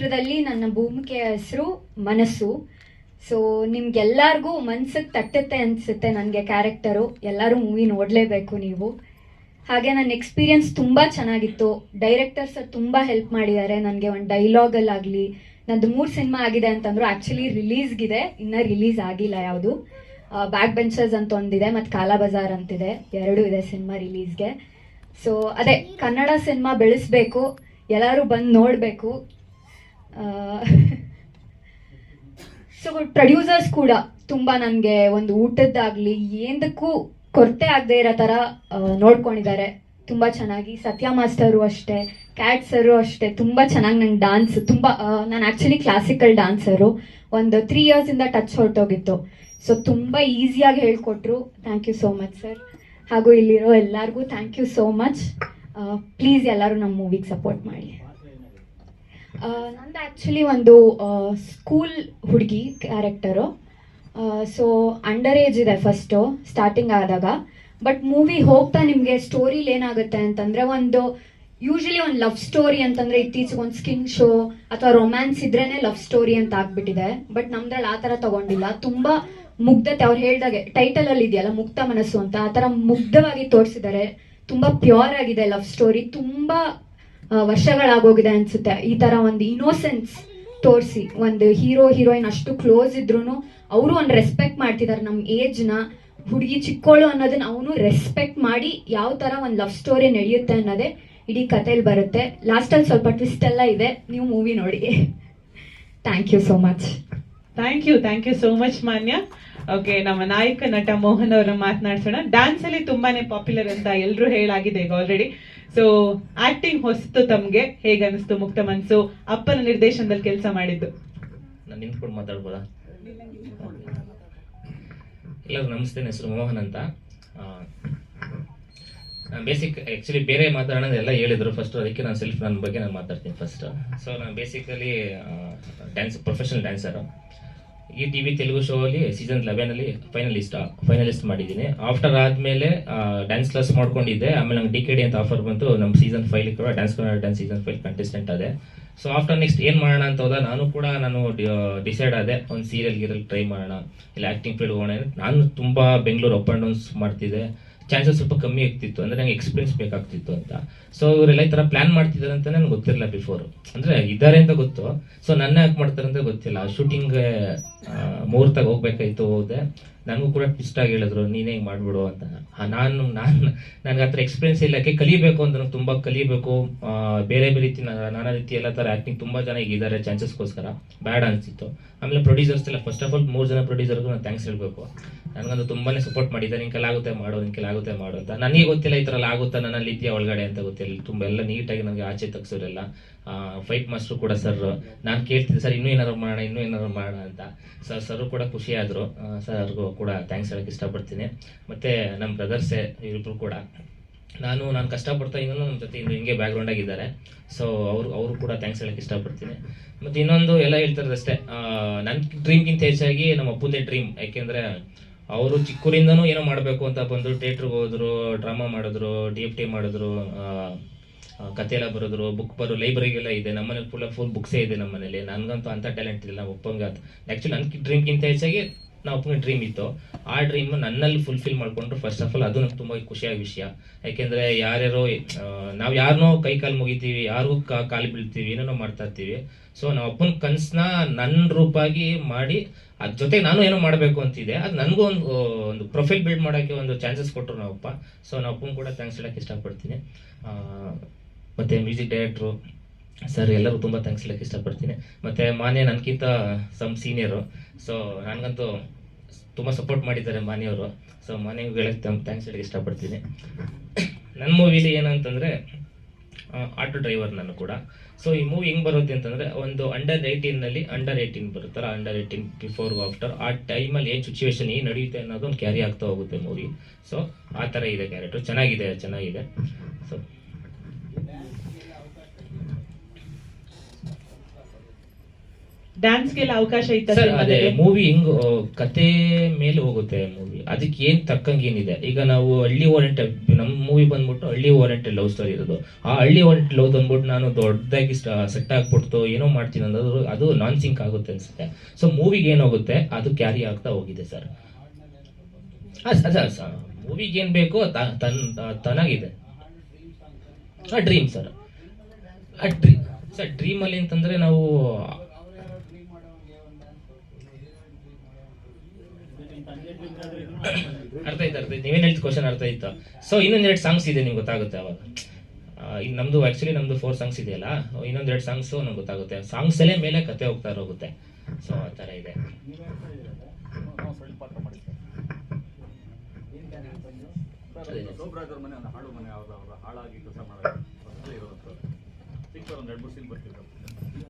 ಚಿತ್ರದಲ್ಲಿ ನನ್ನ ಭೂಮಿಕೆಯ ಹೆಸರು ಮನಸ್ಸು. ಸೊ ನಿಮ್ಗೆಲ್ಲರಿಗೂ ಮನ್ಸಿಗೆ ತಟ್ಟುತ್ತೆ ಅನಿಸುತ್ತೆ ನನಗೆ ಕ್ಯಾರೆಕ್ಟರು. ಎಲ್ಲರೂ ಮೂವಿ ನೋಡಲೇಬೇಕು ನೀವು. ಹಾಗೆ ನನ್ನ ಎಕ್ಸ್ಪೀರಿಯನ್ಸ್ ತುಂಬ ಚೆನ್ನಾಗಿತ್ತು. ಡೈರೆಕ್ಟರ್ ಸರ್ ತುಂಬ ಹೆಲ್ಪ್ ಮಾಡಿದ್ದಾರೆ ನನಗೆ ಒಂದು ಡೈಲಾಗಲ್ಲಾಗಲಿ. ನಂದು ಮೂರು ಸಿನಿಮಾ ಆಗಿದೆ ಅಂತಂದ್ರು ಆ್ಯಕ್ಚುಲಿ ರಿಲೀಸ್ಗಿದೆ. ಇನ್ನೂ ರಿಲೀಸ್ ಆಗಿಲ್ಲ ಯಾವುದು. ಬ್ಯಾಕ್ ಬೆಂಚರ್ಸ್ ಅಂತ ಒಂದಿದೆ ಮತ್ತು ಕಾಲಾ ಬಜಾರ್ ಅಂತಿದೆ. ಎರಡೂ ಇದೆ ಸಿನಿಮಾ ರಿಲೀಸ್ಗೆ. ಸೊ ಅದೇ ಕನ್ನಡ ಸಿನಿಮಾ ಬೆಳೆಸ್ಬೇಕು. ಎಲ್ಲರೂ ಬಂದು ನೋಡಬೇಕು. ಸೊ ಪ್ರೊಡ್ಯೂಸರ್ಸ್ ಕೂಡ ತುಂಬ ನನಗೆ ಒಂದು ಊಟದ್ದಾಗಲಿ ಏನದಕ್ಕೂ ಕೊರತೆ ಆಗದೆ ಇರೋ ಥರ ನೋಡ್ಕೊಂಡಿದ್ದಾರೆ. ತುಂಬ ಚೆನ್ನಾಗಿ ಸತ್ಯ ಮಾಸ್ಟರು ಅಷ್ಟೇ ಕ್ಯಾಟ್ ಸರು ಅಷ್ಟೇ, ತುಂಬ ಚೆನ್ನಾಗಿ ನಂಗೆ ಡಾನ್ಸ್ ತುಂಬ ನಾನು ಆ್ಯಕ್ಚುಲಿ ಕ್ಲಾಸಿಕಲ್ ಡಾನ್ಸರು ಒಂದು ತ್ರೀ ಇಯರ್ಸಿಂದ ಟಚ್ ಹೊರಟೋಗಿತ್ತು. ಸೊ ತುಂಬ ಈಸಿಯಾಗಿ ಹೇಳ್ಕೊಟ್ರು. Thank you so much sir ಹಾಗೂ ಇಲ್ಲಿರೋ ಎಲ್ಲರಿಗೂ thank you so much please ಎಲ್ಲರೂ ನಮ್ಮ ಮೂವಿಗೆ ಸಪೋರ್ಟ್ ಮಾಡಿ. ನಂದು ಆ್ಯಕ್ಚುಲಿ ಒಂದು ಸ್ಕೂಲ್ ಹುಡುಗಿ ಕ್ಯಾರೆಕ್ಟರು ಸೊ ಅಂಡರ್ ಏಜ್ ಇದೆ ಫಸ್ಟು ಸ್ಟಾರ್ಟಿಂಗ್ ಆದಾಗ. ಬಟ್ ಮೂವಿ ಹೋಗ್ತಾ ನಿಮಗೆ ಸ್ಟೋರಿಲಿ ಏನಾಗುತ್ತೆ ಅಂತಂದರೆ ಒಂದು ಯೂಶಲಿ ಒಂದು ಲವ್ ಸ್ಟೋರಿ ಅಂತಂದರೆ ಇತ್ತೀಚೆಗೆ ಒಂದು ಸ್ಕಿನ್ ಶೋ ಅಥವಾ ರೊಮ್ಯಾನ್ಸ್ ಇದ್ರೇ ಲವ್ ಸ್ಟೋರಿ ಅಂತ ಆಗ್ಬಿಟ್ಟಿದೆ. ಬಟ್ ನಮ್ದ್ರಲ್ಲಿ ಆ ಥರ ತಗೊಂಡಿಲ್ಲ. ತುಂಬ ಮುಗ್ಧತೆ ಅವ್ರು ಹೇಳ್ದಾಗೆ ಟೈಟಲಲ್ಲಿ ಇದೆಯಲ್ಲ ಮುಕ್ತ ಮನಸ್ಸು ಅಂತ, ಆ ಥರ ಮುಗ್ಧವಾಗಿ ತೋರಿಸಿದ್ದಾರೆ. ತುಂಬ ಪ್ಯೂರ್ ಆಗಿದೆ ಲವ್ ಸ್ಟೋರಿ ತುಂಬ ವರ್ಷಗಳಾಗೋಗಿದೆ ಅನ್ಸುತ್ತೆ. ಈ ತರ ಒಂದು ಇನೋಸೆನ್ಸ್ ತೋರಿಸಿ, ಒಂದು ಹೀರೋ ಹೀರೋಯಿನ್ ಅಷ್ಟು ಕ್ಲೋಸ್ ಇದ್ರು ಅವರು ಒಂದು ರೆಸ್ಪೆಕ್ಟ್ ಮಾಡ್ತಿದ್ದಾರೆ ನಮ್ಮ ಏಜ್ನ ಹುಡುಗಿ ಚಿಕ್ಕೋಳು ಅನ್ನೋದನ್ನ ಅವನು ರೆಸ್ಪೆಕ್ಟ್ ಮಾಡಿ ಯಾವ ತರ ಒಂದು ಲವ್ ಸ್ಟೋರಿ ನಡೆಯುತ್ತೆ ಅನ್ನೋದೇ ಇಡೀ ಕಥೆಯಲ್ಲಿ ಬರುತ್ತೆ. ಲಾಸ್ಟಲ್ಲಿ ಸ್ವಲ್ಪ ಟ್ವಿಸ್ಟ್ ಎಲ್ಲ ಇದೆ. ನೀವು ಮೂವಿ ನೋಡಿ. Thank you so much thank you thank you so much ಮಾನ್ಯ ಓಕೆ ನಮ್ಮ ನಾಯಕ ನಟ ಮೋಹನ್ ಅವರ ಮಾತನಾಡ್ಸೋಣ. ಡ್ಯಾನ್ಸ್ ಅಲ್ಲಿ ತುಂಬಾನೇ ಪಾಪ್ಯುಲರ್ ಅಂತ ಎಲ್ಲರೂ ಹೇಳಾಗಿದೆ ಈಗ ಆಲ್ರೆಡಿ ಸೊ ಆಕ್ಟಿಂಗ್ ಹೊಸ್ತು ತಮ್ಗೆ, ಹೇಗೆ ಅನಿಸ್ತು ಮುಕ್ತ ಮನ್ಸು? ಅಪ್ಪನ ನಿರ್ದೇಶನದಲ್ಲಿ ಕೆಲಸ ಮಾಡಿದ್ದು. ನಾನು ನಿಂತ್ಕೊಂಡು ಮಾತಾಡ್ಬೋದಾ? ಎಲ್ಲರಿಗೂ ನಮಸ್ತೆ ಹೆಸರು ಮೋಹನ್ ಅಂತ. ನಾನು ಬೇಸಿಕ್ ಆ್ಯಕ್ಚುಲಿ ಬೇರೆ ಮಾತಾಡೋದು ಎಲ್ಲ ಹೇಳಿದ್ರು. ಫಸ್ಟು ಅದಕ್ಕೆ ನಾನು ಸೆಲ್ಫ್ ನನ್ನ ಬಗ್ಗೆ ನಾನು ಮಾತಾಡ್ತೀನಿ ಫಸ್ಟ್ ಸೊ ನಾನು ಬೇಸಿಕಲಿ ಡ್ಯಾನ್ಸ್ ಪ್ರೊಫೆಷನಲ್ ಡ್ಯಾನ್ಸರು ಈ ಟಿ ವಿ ತೆಲುಗು ಶೋ ಅಲ್ಲಿ ಸೀಸನ್ ಲೆವೆನಲ್ಲಿ ಫೈನಲಿಸ್ಟ್ ಫೈನಲಿಸ್ಟ್ ಮಾಡಿದ್ದೀನಿ. ಆಫ್ಟರ್ ಆದ್ಮೇಲೆ ಡ್ಯಾನ್ಸ್ ಕ್ಲಾಸ್ ಮಾಡ್ಕೊಂಡಿದ್ದೆ. ಆಮೇಲೆ ನಂಗೆ ಡಿ ಕೆ ಡಿ ಅಂತ ಆಫರ್ ಬಂತು. ನಮ್ಮ ಸೀಸನ್ ಫೈವ್ ಕೂಡ dance dance season five contestant ಅದೇ ಸೊ ಆಫ್ಟರ್ ನೆಕ್ಸ್ಟ್ ಏನು ಮಾಡೋಣ ಅಂತ ಹೋದ, ನಾನು ಕೂಡ ನಾನು ಡಿಸೈಡ್ ಆದೆ, ಒಂದು ಸೀರಿಯಲ್ ಗೀರಿಯಲ್ ಟ್ರೈ ಮಾಡೋಣ. ಇಲ್ಲ ಆ್ಯಕ್ಟಿಂಗ್ ಫೀಲ್ಡ್ ಹೋಗೋಣ. ನಾನು ತುಂಬ ಬೆಂಗಳೂರು ಅಪ್ ಆ್ಯಂಡ್ ಡೌನ್ಸ್ ಮಾಡ್ತಿದ್ದೆ. ಚಾನ್ಸಸ್ ಸ್ವಲ್ಪ ಕಮ್ಮಿ ಆಗ್ತಿತ್ತು, ಅಂದರೆ ನಂಗೆ ಎಕ್ಸ್ಪೀರಿಯನ್ಸ್ ಬೇಕಾಗ್ತಿತ್ತು ಅಂತ. ಸೊ ಇವರೆಲ್ಲ ಈ ಥರ ಪ್ಲಾನ್ ಮಾಡ್ತಿದ್ದಾರೆ ಅಂತ ನನಗೆ ಗೊತ್ತಿರಲಿಲ್ಲ ಬಿಫೋರ್ ಅಂದರೆ ಇದ್ದಾರೆ ಅಂತ ಗೊತ್ತು. ಸೊ ನನ್ನ ಯಾಕೆ ಮಾಡ್ತಾರೆ ಅಂತ ಗೊತ್ತಿಲ್ಲ. ಶೂಟಿಂಗ್ ಮುಹೂರ್ತಾಗ ಹೋಗ್ಬೇಕಾಯ್ತು, ಹೋದೆ. ನನಗೂ ಕೂಡ ಟ್ವಿಸ್ಟ್ ಆಗಿ ಹೇಳಿದ್ರು ನೀನೇ ಹಿಂಗೆ ಮಾಡಿಬಿಡು ಅಂತ. ನಾನು ನಾನು ನನಗೆ ಆ ಥರ ಎಕ್ಸ್ಪೀರಿಯನ್ಸ್ ಇಲ್ಲಕ್ಕೆ ಕಲಿಬೇಕು ಅಂತ ತುಂಬ ಕಲಿಬೇಕು. ಬೇರೆ ಬೇರೆ ರೀತಿ ನಾನಾ ರೀತಿ ಎಲ್ಲ ಥರ ಆ್ಯಕ್ಟಿಂಗ್ ತುಂಬ ಜನ ಈಗ ಇದ್ದಾರೆ ಚಾನ್ಸಸ್ಗೋಸ್ಕರ ಬ್ಯಾಡ್ ಅನಿಸಿತ್ತು. ಆಮೇಲೆ ಪ್ರೊಡ್ಯೂಸರ್ಸ್ ಎಲ್ಲ ಫಸ್ಟ್ ಆಫ್ ಆಲ್ ಮೂರು ಜನ ಪ್ರೊಡ್ಯೂಸರ್ಗೂ ನಾನು ಥ್ಯಾಂಕ್ಸ್ ಹೇಳಬೇಕು. ನನಗಂತೂ ತುಂಬಾನೇ ಸಪೋರ್ಟ್ ಮಾಡಿದ್ದಾರೆ. ನಿನ್ ಆಗುತ್ತೆ, ಮಾಡು, ನಿನ್ ಆಗುತ್ತೆ, ಮಾಡು ಅಂತ. ನನಗೆ ಗೊತ್ತಿಲ್ಲ ಈ ಥರ ಆಗುತ್ತಾ ನನ್ನಲ್ಲಿ ಇದೆಯಾ ಒಳಗಡೆ ಅಂತ ಗೊತ್ತಿಲ್ಲ. ತುಂಬ ಎಲ್ಲ ನೀಟಾಗಿ ನನಗೆ ಆಚೆ ತಗ್ಸೋರೆಲ್ಲ. ಫೈಟ್ ಮಾಸ್ಟರ್ ಕೂಡ ಸರ್ ನಾನು ಕೇಳ್ತಿದ್ದೆ ಸರ್ ಇನ್ನೂ ಏನಾದ್ರು ಮಾಡೋಣ, ಇನ್ನೂ ಏನಾದ್ರು ಮಾಡೋಣ ಅಂತ. ಸರ್ ಸರ್ ಕೂಡ ಖುಷಿ ಆದರು ಸರ್ಗೂ ಕೂಡ ಥ್ಯಾಂಕ್ಸ್ ಹೇಳೋಕೆ ಇಷ್ಟಪಡ್ತೀನಿ. ಮತ್ತು ನಮ್ಮ ಬ್ರದರ್ಸೇ ಇಬ್ಬರು ಕೂಡ. ನಾನು ನಾನು ಕಷ್ಟಪಡ್ತಾ ಇನ್ನೂ ನಮ್ಮ ಜೊತೆ ಇನ್ನು ಹಿಂಗೆ ಬ್ಯಾಕ್ಗ್ರೌಂಡ್ ಆಗಿದ್ದಾರೆ ಸೊ ಅವರು ಅವರು ಕೂಡ ಥ್ಯಾಂಕ್ಸ್ ಹೇಳಕ್ಕೆ ಇಷ್ಟಪಡ್ತೀನಿ. ಮತ್ತು ಇನ್ನೊಂದು ಎಲ್ಲ ಹೇಳ್ತಾರೆ ಅಷ್ಟೇ. ನನ್ನ ಡ್ರೀಮ್ಗಿಂತ ಹೆಚ್ಚಾಗಿ ನಮ್ಮ ಅಪ್ಪಂದೇ ಡ್ರೀಮ್ ಯಾಕೆಂದರೆ ಅವರು ಚಿಕ್ಕೂರಿಂದನೂ ಏನೋ ಮಾಡಬೇಕು ಅಂತ ಬಂದರು ಥಿಯೇಟ್ರಿಗೆ ಹೋದರು ಡ್ರಾಮಾ ಮಾಡಿದ್ರು ಡಿ ಎಫ್ ಟಿ ಮಾಡಿದ್ರು ಕತೆ ಎಲ್ಲ ಬರೆದ್ರು ಬುಕ್ ಬರೋ ಲೈಬ್ರರಿಗೆಲ್ಲ ಇದೆ. ನಮ್ಮನೆ ಫುಲ್ ಫುಲ್ ಬುಕ್ಸೇ ಇದೆ ನಮ್ಮ ಮನೇಲಿ ನನಗಂತೂ ಅಂಥ ಟ್ಯಾಲೆಂಟ್ ಇಲ್ಲ. ನಮ್ಮ ಅದು ಆ್ಯಕ್ಚುಲಿ ನನ್ನ ಡ್ರೀಮ್ಗಿಂತ ಹೆಚ್ಚಾಗಿ ನಮ್ಮ ಒಪ್ಪಂಗೆ ಡ್ರೀಮ್ ಇತ್ತು. ಆ ಡ್ರೀಮ್ ನನ್ನಲ್ಲಿ ಫುಲ್ಫಿಲ್ ಮಾಡ್ಕೊಂಡ್ರು ಫಸ್ಟ್ ಆಫ್ ಆಲ್ ಅದು ನಂಗೆ ತುಂಬ ಖುಷಿಯಾದ ವಿಷಯ. ಯಾಕೆಂದ್ರೆ ಯಾರ್ಯಾರೋ ನಾವು ಯಾರನ್ನೋ ಕೈ ಕಾಲು ಮುಗಿತೀವಿ, ಯಾರಿಗೂ ಕಾಲು ಬೀಳ್ತೀವಿ, ಏನೇನೋ ಮಾಡ್ತಾ ಇರ್ತೀವಿ. ಸೊ ನಮ್ಮ ಅಪ್ಪನ ಕನಸನ್ನ ನನ್ನ ರೂಪಾಗಿ ಮಾಡಿ ಅದ್ರ ಜೊತೆಗೆ ನಾನು ಏನೋ ಮಾಡಬೇಕು ಅಂತಿದೆ. ಅದು ನನಗೂ ಒಂದು ಒಂದು ಪ್ರೊಫೈಲ್ ಬಿಲ್ಡ್ ಮಾಡೋಕ್ಕೆ ಒಂದು ಚಾನ್ಸಸ್ ಕೊಟ್ಟರು ನಾವಪ್ಪ. ಸೊ ನಾವು ಅಪ್ಪನ ಕೂಡ ಥ್ಯಾಂಕ್ಸ್ ಹೇಳಕ್ಕೆ ಇಷ್ಟಪಡ್ತೀನಿ. ಮತ್ತೆ ಮ್ಯೂಸಿಕ್ ಡೈರೆಕ್ಟ್ರು ಸರ್ ಎಲ್ಲರೂ ತುಂಬ ಥ್ಯಾಂಕ್ಸ್ ಹೇಳಕ್ಕೆ ಇಷ್ಟಪಡ್ತೀನಿ. ಮತ್ತು ಮಾನ್ಯ ನನಗಿಂತ ಸಮ್ ಸೀನಿಯರು ಸೊ ನನಗಂತೂ ತುಂಬ ಸಪೋರ್ಟ್ ಮಾಡಿದ್ದಾರೆ ಮಾನ್ಯವರು ಸೊ ಮಾನ್ಯಗಳಿಗೆ ಹೇಳಕ್ಕೆ ಥ್ಯಾಂಕ್ಸ್ ಹೇಳಕ್ಕೆ ಇಷ್ಟಪಡ್ತೀನಿ. ನನ್ನ ಮೂವಿಲಿ ಏನಂತಂದರೆ ಆಟೋ ಡ್ರೈವರ್ ನಾನು ಕೂಡ. ಸೊ ಈ ಮೂವಿ ಹೆಂಗೆ ಬರುತ್ತೆ ಅಂತಂದರೆ, ಒಂದು ಅಂಡರ್ ಏಯ್ಟೀನಲ್ಲಿ ಅಂಡರ್ ಏಯ್ಟೀನ್ ಬರುತ್ತಲ್ಲ ಅಂಡರ್ ಏಯ್ಟೀನ್ ಬಿಫೋರ್ ಆಫ್ಟರ್ ಆ ಟೈಮಲ್ಲಿ ಏನು ಸಿಚುವೇಶನ್ ಏನು ನಡೆಯುತ್ತೆ ಅನ್ನೋದು ಒಂದು ಕ್ಯಾರಿ ಆಗ್ತಾ ಹೋಗುತ್ತೆ ಮೂವಿ ಸೊ ಆ ಥರ ಇದೆ ಕ್ಯಾರೆಕ್ಟ್ರು ಚೆನ್ನಾಗಿದೆ ಚೆನ್ನಾಗಿದೆ. ಸೊ ಡ್ಯಾನ್ಸ್ಗೆಲ್ಲ ಅವಕಾಶ ಇತ್ತು ಸರ್ ಅದೇ ಮೂವಿ ಹೆಂಗ್ ಕತೆ ಮೇಲೆ ಹೋಗುತ್ತೆ ಮೂವಿ ಅದಕ್ಕೆ ಏನ್ ತಕ್ಕಂಗೆ ಏನಿದೆ? ಈಗ ನಾವು ಹಳ್ಳಿ ಓರಿಯೆಂಟೆಡ್ ನಮ್ಮ ಮೂವಿ ಬಂದ್ಬಿಟ್ಟು ಹಳ್ಳಿ ಓರಿಯೆಂಟೆಡ್ ಲವ್ ಸ್ಟೋರಿ ಇರೋದು. ಆ ಹಳ್ಳಿ ಓರಿಯೆಂಟೆಡ್ ಲವ್ ಬಂದ್ಬಿಟ್ಟು ನಾನು ದೊಡ್ಡದಾಗಿ ಸೆಟ್ ಆಗ್ಬಿಡ್ತು ಏನೋ ಮಾಡ್ತೀನಿ ಅನ್ನೋದು ಅದು ನಾನ್ ಸಿಂಕ್ ಆಗುತ್ತೆ ಅನ್ಸುತ್ತೆ. ಸೊ ಮೂವಿಗೆ ಏನಾಗುತ್ತೆ ಅದು ಕ್ಯಾರಿ ಆಗ್ತಾ ಹೋಗಿದೆ ಸರ್ ಅದ ಮೂವಿಗೆ ಏನ್ ಬೇಕು ತ- ತನ್ ತನಾಗಿದೆ. ಆ ಡ್ರೀಮ್ ಸರ್ ಆ ಡ್ರೀಮ್ ಸರ್ ಡ್ರೀಮ್ ಅಲ್ಲಿ ಅಂತಂದ್ರೆ ನಾವು ಅರ್ಥ ಆಯ್ತು ಅರ್ಥ ಆಯ್ತು. ನೀವೇನು ಹೇಳ್ತಿ ಕ್ವಶನ್ ಅರ್ಥ ಆಯ್ತು? ಸೊ ಇನ್ನೊಂದೆರಡು ಸಾಂಗ್ಸ್ ಇದೆ ನಿಮ್ಗೆ ಗೊತ್ತಾಗುತ್ತೆ ಅವಾಗ. ಇನ್ನು ಇನ್ ನಮ್ದು ಆಕ್ಚುಲಿ ನಮ್ದು ಫೋರ್ ಸಾಂಗ್ಸ್ ಇದೆಯಲ್ಲ ಇನ್ನೊಂದೆರಡು ಸಾಂಗ್ಸ್ ನಮ್ಗೆ ಗೊತ್ತಾಗುತ್ತೆ. ಸಾಂಗ್ಸ್ ಅಲ್ಲೇ ಮೇಲೆ ಕತೆ ಹೋಗ್ತಾ ಹೋಗುತ್ತೆ. ಸೊ ಆ ತರ ಇದೆ. ಹಾಳಾಗಿ ಕೆಲಸ